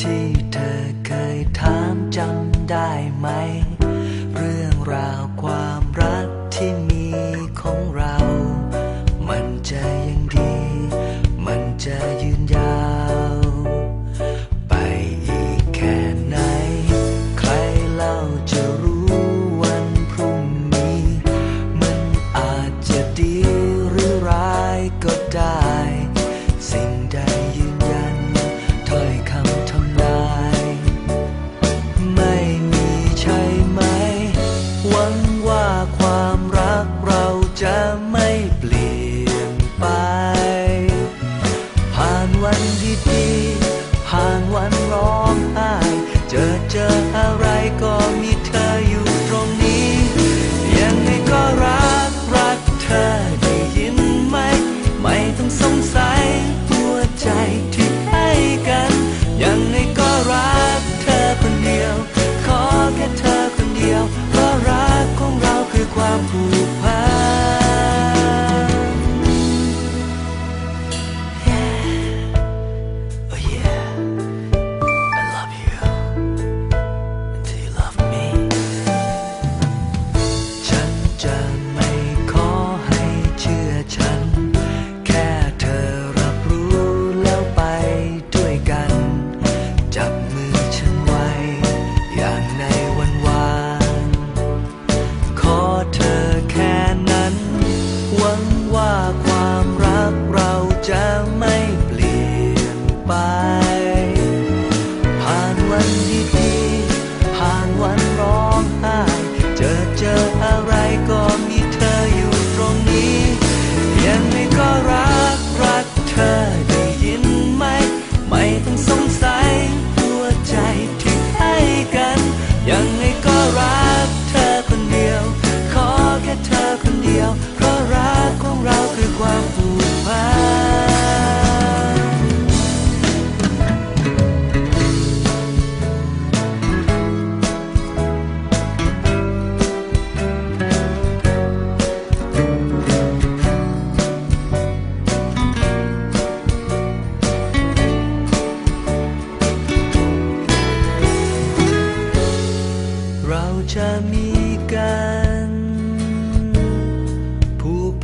ที่เธอเคยถามจำได้ไหม เรื่องราวความรักที่ alma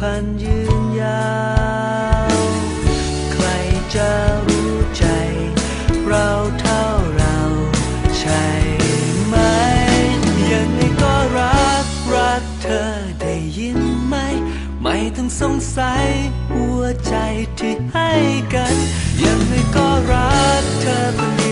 พันยืนยาว ใครจะรู้ใจ เราเท่าเราใช่ไหม ยังไงก็รัก รักเธอได้ยินไหม ไม่ต้องสงสัย หัวใจที่ให้กัน ยังไงก็รักเธอ